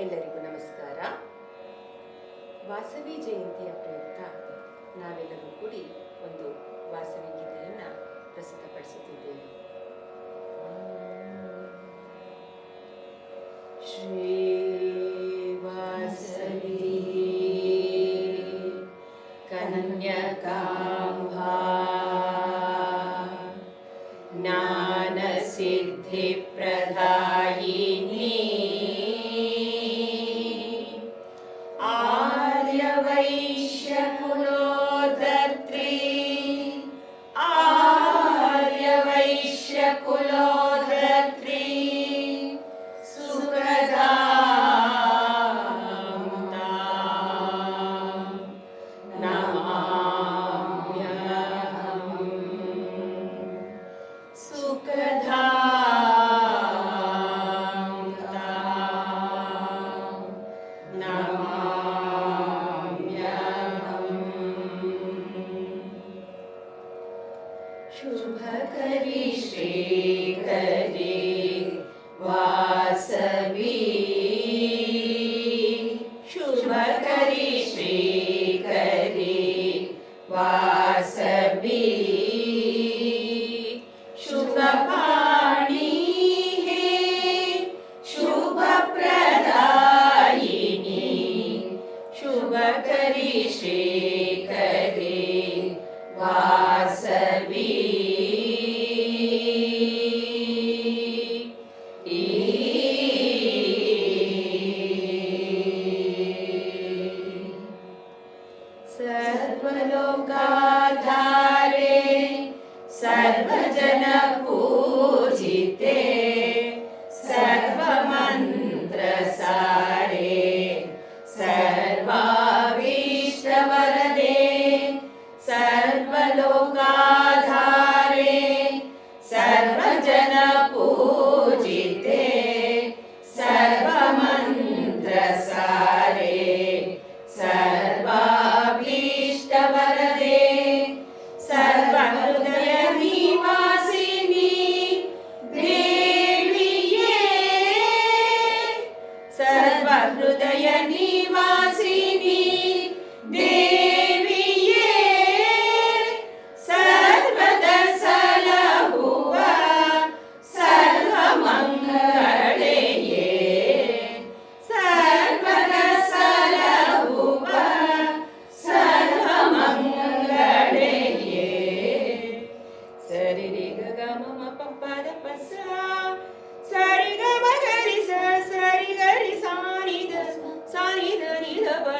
ಎಲ್ಲರಿಗೂ ನಮಸ್ಕಾರ. ವಾಸವಿ ಜಯಂತಿಯ ಪ್ರಯುಕ್ತ ನಾವೆಲ್ಲರೂ ಕೂಡಿ ಒಂದು ವಾಸವಿ ಗೀತೆಯನ್ನು ಪ್ರಸ್ತುತಪಡಿಸುತ್ತಿದ್ದೇವೆ. ಶ್ರೀ ವಾಸವಿ ಕನ್ಯಕಾಂಬಾ ಕುಲೋ Vasavi.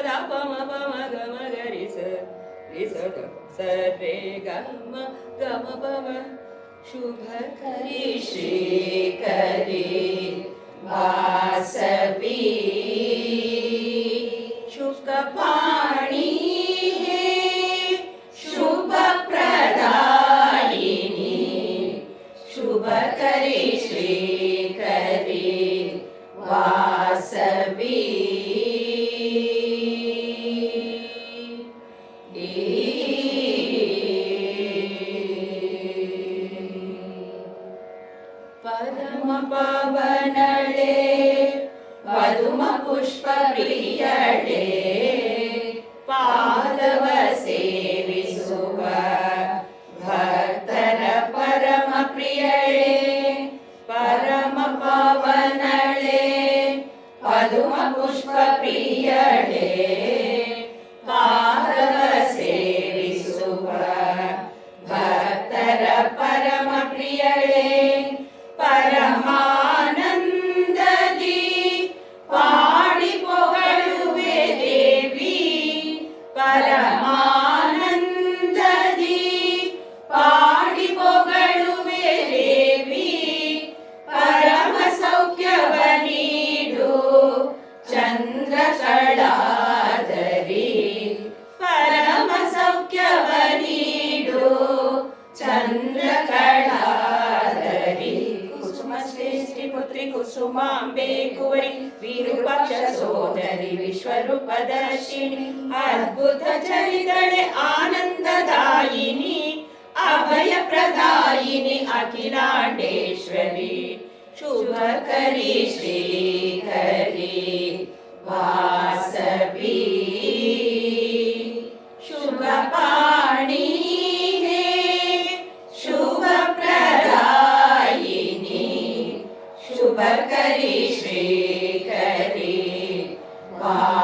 ದ ಪ ದ ಪ ಮ ಪ ಮ ಗ ಮ ಗ ರಿ ಸ ರಿ ಸ ದ ಸ ರೇ ಗ ಮ ಗ ಮ ಪ ಮ ಶುಭ ಕರಿ ಶ್ರೀ ಕರಿ ವಾಸವಿ ಪದುಮ ಪಾದವ ಸೇವಿಸುವ ಭಕ್ತರ ಪರಮ ಪ್ರಿಯಳೆ, ಪರಮ ಪಾವನಳೆ, ಪದುಮ ಪುಷ್ಪ ಪ್ರಿಯಳೆ ಪಾದವ ಸೇವಿಸುವ ಭಕ್ತರ ಪರಮ ಪ್ರಿಯಳೆ Para ಶ್ರೇಷ್ಠಿ ಪುತ್ರಿ ಕುಸುಮಾಂಬೆ ಕುವರಿ ವಿರೂಪಾಕ್ಷ ಸೋದರಿ ವಿಶ್ವರೂಪದರ್ಶಿನಿ ಅದ್ಭುತ ಚರಿತಳೆ ಆನಂದದಾಯಿನಿ ಅಭಯ ಪ್ರದಾಯಿನಿ ಅಖಿಲಾಂಡೇಶ್ವರಿ ಶುಭ ಕರಿ ಶ್ರೀ शुभकरि श्रीकरि वा